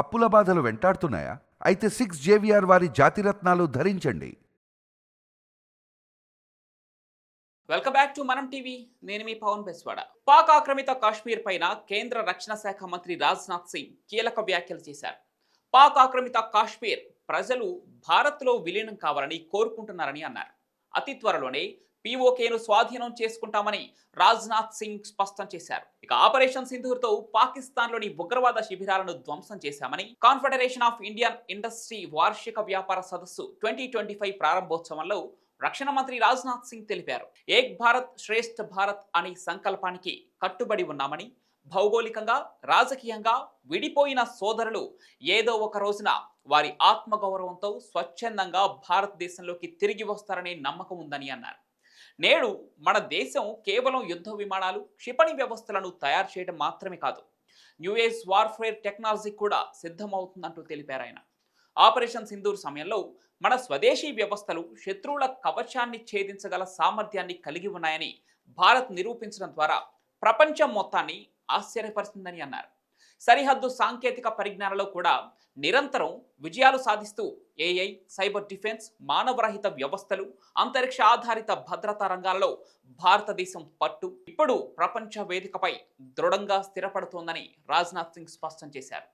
అప్పుల బాధలు వెంటాడుతున్నాయా? అయితే సిక్స్ జేవిఆర్ వారి జాతిరత్నాలు ధరించండి. Welcome back to Manam TV నేను మీ పవన్ బెస్వాడ. పాక్ ఆక్రమిత కాశ్మీర్ పైన కేంద్ర రక్షణ శాఖ మంత్రి రాజ్నాథ్ సింగ్ కీలక వ్యాఖ్యలు చేశారు. పాక్ ఆక్రమిత కాశ్మీర్ ప్రజలు భారత్లో విలీనం కావాలని కోరుకుంటున్నారని అన్నారు. అతి త్వరలోనే పీఓకేను స్వాధీనం చేసుకుంటామని రాజ్నాథ్ సింగ్ స్పష్టం చేశారు. ఇక ఆపరేషన్ సింధూర్తో పాకిస్తాన్లోని ఉగ్రవాద శిబిరాలను ధ్వంసం చేశామని కాన్ఫెడరేషన్ ఆఫ్ ఇండియన్ ఇండస్ట్రీ వార్షిక వ్యాపార సదస్సు ట్వంటీ ట్వంటీ ఫైవ్ ప్రారంభోత్సవంలో రక్షణ మంత్రి రాజ్నాథ్ సింగ్ తెలిపారు. ఏక్ భారత్ శ్రేష్ఠ భారత్ అనే సంకల్పానికి కట్టుబడి ఉన్నామని భౌగోళికంగా రాజకీయంగా విడిపోయిన సోదరులు ఏదో ఒక రోజున వారి ఆత్మగౌరవంతో స్వచ్ఛందంగా భారతదేశంలోకి తిరిగి వస్తారనే నమ్మకం ఉందని అన్నారు. నేడు మన దేశం కేవలం యుద్ధ విమానాలు క్షిపణి వ్యవస్థలను తయారు చేయడం మాత్రమే కాదు. యుఎస్ వార్ఫేర్ టెక్నాలజీ కూడా సిద్ధమవుతుందంటూ తెలిపారు ఆయన. ఆపరేషన్ సింధూర్ సమయంలో మన స్వదేశీ వ్యవస్థలు శత్రువుల కవచాన్ని ఛేదించగల సామర్థ్యాన్ని కలిగి ఉన్నాయని భారత్ నిరూపించడం ద్వారా ప్రపంచం మొత్తాన్ని ఆశ్చర్యపరిచిందని అన్నారు. సరిహద్దు సాంకేతిక పరిజ్ఞానంలో కూడా నిరంతరం విజయాలు సాధిస్తూ ఏఐ సైబర్ డిఫెన్స్ మానవరహిత వ్యవస్థలు అంతరిక్ష ఆధారిత భద్రతా రంగాల్లో భారతదేశం పట్టు. ఇప్పుడు ప్రపంచ వేదికపై దృఢంగా స్థిరపడుతోందని రాజ్నాథ్ సింగ్ స్పష్టం చేశారు.